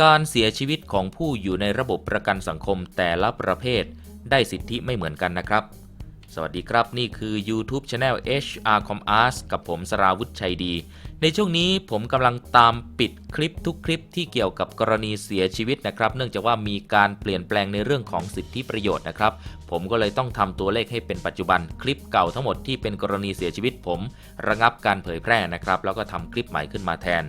การเสียชีวิตของผู้อยู่ในระบบประกันสังคมแต่ละประเภท ได้สิทธิไม่เหมือนกันนะครับ สวัสดีครับนี่คือ YouTube Channel HR Com Ars กับผมสราวุธชัยดี ในช่วงนี้ผมกำลังตามปิดคลิปทุกคลิปที่เกี่ยวกับกรณีเสียชีวิตนะครับ เนื่องจากว่ามีการเปลี่ยนแปลงในเรื่องของสิทธิประโยชน์นะครับ ผมก็เลยต้องทำตัวเลขให้เป็นปัจจุบัน คลิปเก่าทั้งหมดที่เป็นกรณีเสียชีวิตผม ระงับการเผยแพร่นะครับ แล้วก็ทำคลิปใหม่ขึ้นมาแทน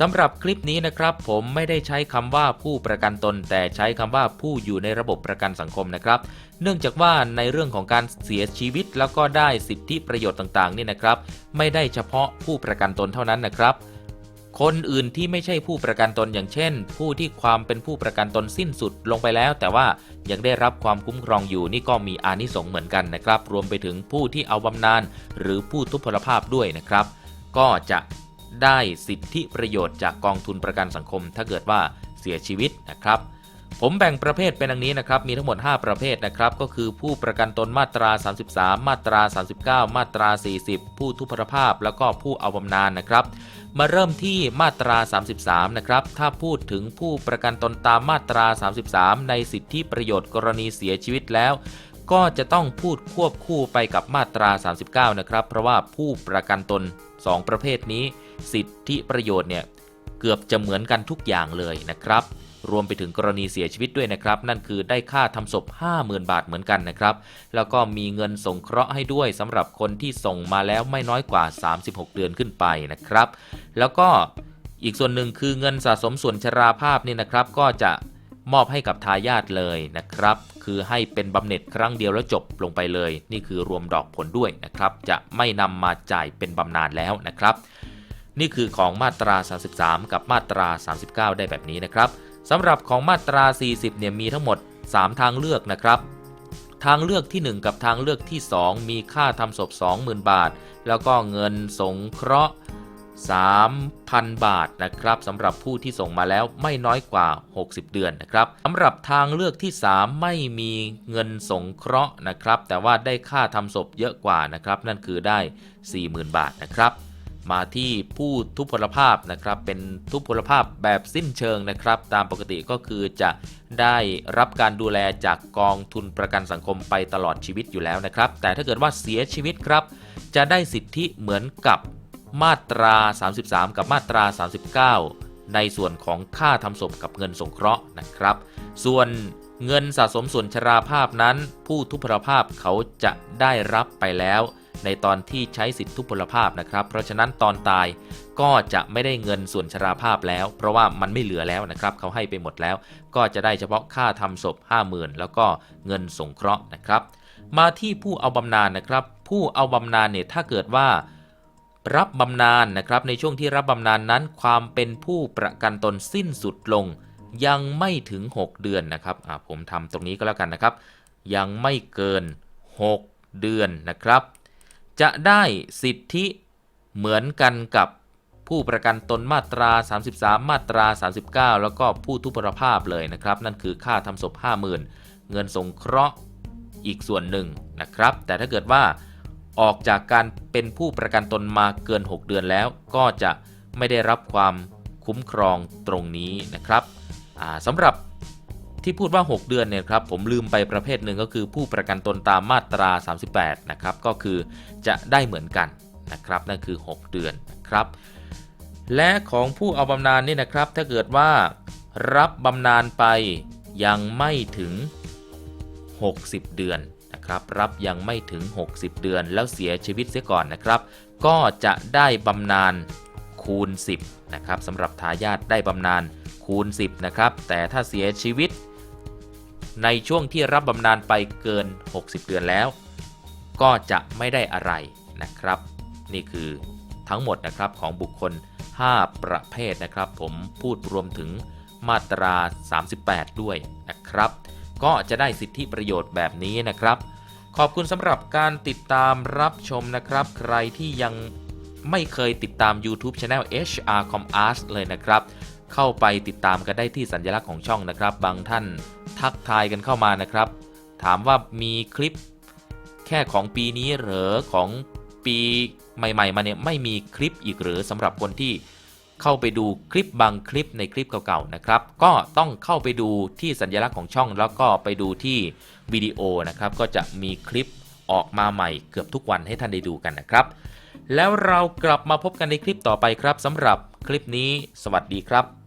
สำหรับคลิปนี้นะครับผมไม่ได้ใช้คำว่าผู้ประกันตน แต่ใช้คำว่าผู้อยู่ในระบบประกันสังคมนะครับ เนื่องจากว่าในเรื่องของการเสียชีวิตแล้วก็ได้สิทธิประโยชน์ต่างๆนี่นะครับ ไม่ได้เฉพาะผู้ประกันตนเท่านั้นนะครับ คนอื่นที่ไม่ใช่ผู้ประกันตนอย่างเช่น ผู้ที่ความเป็นผู้ประกันตนสิ้นสุดลงไปแล้ว แต่ว่ายังได้รับความคุ้มครองอยู่นี่ก็มีอานิสงส์เหมือนกันนะครับ รวมไปถึงผู้ที่เอาบำนาญหรือผู้ทุพพลภาพด้วยนะครับ ก็จะได้สิทธิประโยชน์จากกองทุนประกันสังคม ถ้าเกิดว่าเสียชีวิตนะครับ ผมแบ่งประเภทเป็นดังนี้นะครับ มีทั้งหมด 5 ประเภทนะครับ ก็คือผู้ประกันตนมาตรา 33 มาตรา 39 มาตรา 40 ผู้ทุพพลภาพ แล้วก็ผู้เอาบำนาญนะครับ มาเริ่มที่มาตรา 33 นะครับ ถ้าพูดถึงผู้ประกันตนตามมาตรา 33 ในสิทธิประโยชน์กรณีเสียชีวิตแล้ว ก็จะต้องพูดควบคู่ไปกับมาตรา 39 นะครับ เพราะว่าผู้ประกันตน 2 ประเภทนี้ สิทธิประโยชน์เนี่ยเกือบจะเหมือนกันทุกอย่างเลยนะครับ รวมไปถึงกรณีเสียชีวิตด้วยนะครับ นั่นคือได้ค่าทำศพ 50,000 บาทเหมือนกันนะครับ แล้วก็มีเงินสงเคราะห์ให้ด้วยสำหรับคนที่ส่งมาแล้วไม่น้อยกว่า 36 เดือนขึ้นไปนะครับ แล้วก็อีกส่วนหนึ่งคือเงินสะสมส่วนชราภาพนี่นะครับ ก็จะมอบให้กับทายาทเลยนะครับ คือให้เป็นบำเหน็จครั้งเดียวแล้วจบลงไปเลย นี่คือรวมดอกผลด้วยนะครับ จะไม่นำมาจ่ายเป็นบำนาญแล้วนะครับ นี่คือของมาตรา 33 กับมาตรา 39 ได้แบบนี้นะครับ สำหรับของมาตรา 40 เนี่ยมีทั้งหมด 3 ทางเลือกนะครับ ทางเลือกที่ 1 กับทางเลือกที่ 2 มีค่าทำศพ 20,000 บาท แล้วก็เงินสงเคราะห์ 3,000 บาทนะครับสำหรับผู้ที่ส่งมาแล้วไม่น้อยกว่า 60 เดือนนะครับสำหรับทางเลือกที่ 3 ไม่มีเงินสงเคราะห์นะครับ แต่ว่าได้ค่าทำศพเยอะกว่านะครับ นั่นคือได้ 40,000 บาทนะครับ มาที่ผู้ทุพพลภาพนะครับ เป็นทุพพลภาพแบบสิ้นเชิงนะครับ ตามปกติก็คือจะได้รับการดูแลจากกองทุนประกันสังคมไปตลอดชีวิตอยู่แล้วนะครับ แต่ถ้าเกิดว่าเสียชีวิตครับ จะได้สิทธิเหมือนกับมาตรา 33 กับมาตรา 39 ในส่วนของค่าทำศพกับเงินสงเคราะห์นะครับ ส่วนเงินสะสมส่วนชราภาพนั้น ผู้ทุพพลภาพเขาจะได้รับไปแล้ว ในตอนที่ใช้สิทธิทุพพลภาพนะครับ เพราะฉะนั้นตอนตายก็จะไม่ได้เงินส่วนชราภาพแล้ว เพราะว่ามันไม่เหลือแล้วนะครับ เขาให้ไปหมดแล้ว ก็จะได้เฉพาะค่าทำศพ 50,000 แล้วก็เงินสงเคราะห์นะครับ มาที่ผู้เอาบำนาญนะครับ ผู้เอาบำนาญเนี่ยถ้าเกิดว่ารับบำนาญนะครับ ในช่วงที่รับบำนาญนั้น ความเป็นผู้ประกันตนสิ้นสุดลง ยังไม่ถึง 6 เดือนนะครับผมทำตรงนี้ก็แล้วกันนะครับ ยังไม่เกิน 6 เดือนนะครับ จะได้สิทธิเหมือนกันกับผู้ประกันตนมาตรา 33 มาตรา 39 แล้วก็ผู้ทุพพลภาพเลยนะครับ นั่นคือค่าทำศพ 50,000 เงินสงเคราะห์อีกส่วนหนึ่งนะครับ แต่ถ้าเกิดว่าออกจากการเป็นผู้ประกันตนมาเกิน 6 เดือนแล้ว ก็จะไม่ได้รับความคุ้มครองตรงนี้นะครับสำหรับ ที่พูดว่า 6 เดือนเนี่ยครับผมลืมไปประเภทหนึ่งก็คือผู้ประกันตนตามมาตรา 38 นะครับก็คือจะได้เหมือนกันนะครับนั่นคือ 6 เดือนนะครับ และของผู้เอาบำนาญนี่นะครับ ถ้าเกิดว่ารับบำนาญไปยังไม่ถึง 60 เดือนนะครับรับยังไม่ถึง 60 เดือนแล้วเสียชีวิตเสียก่อนนะครับ ก็จะได้บำนาญคูณ 10นะครับสำหรับทายาทได้บำนาญคูณ 10 นะครับ แต่ถ้าเสียชีวิต ในช่วงที่รับบำนาญไปเกิน 60 เดือนแล้ว ก็จะไม่ได้อะไรนะครับ นี่คือทั้งหมดนะครับของบุคคล 5 ประเภทนะครับ ผมพูดรวมถึงมาตรา 38 ด้วยนะครับ ก็จะได้สิทธิประโยชน์แบบนี้นะครับ ขอบคุณสำหรับการติดตามรับชมนะครับ ใครที่ยังไม่เคยติดตาม YouTube Channel HR Com Art เลยนะครับ เข้าไปติดตามกันได้ที่สัญลักษณ์ของช่องนะครับ บางท่าน ทักทายกันเข้ามานะครับ ถามว่ามีคลิปแค่ของปีนี้หรือของปีใหม่ๆมาเนี่ยไม่มีคลิปอีกหรือสำหรับคนที่เข้าไปดูคลิปบางคลิปในคลิปเก่าๆนะครับ ก็ต้องเข้าไปดูที่สัญลักษณ์ของช่องแล้วก็ไปดูที่วิดีโอนะครับ ก็จะมีคลิปออกมาใหม่เกือบทุกวันให้ท่านได้ดูกันนะครับ แล้วเรากลับมาพบกันในคลิปต่อไปครับสำหรับคลิปนี้ สวัสดีครับ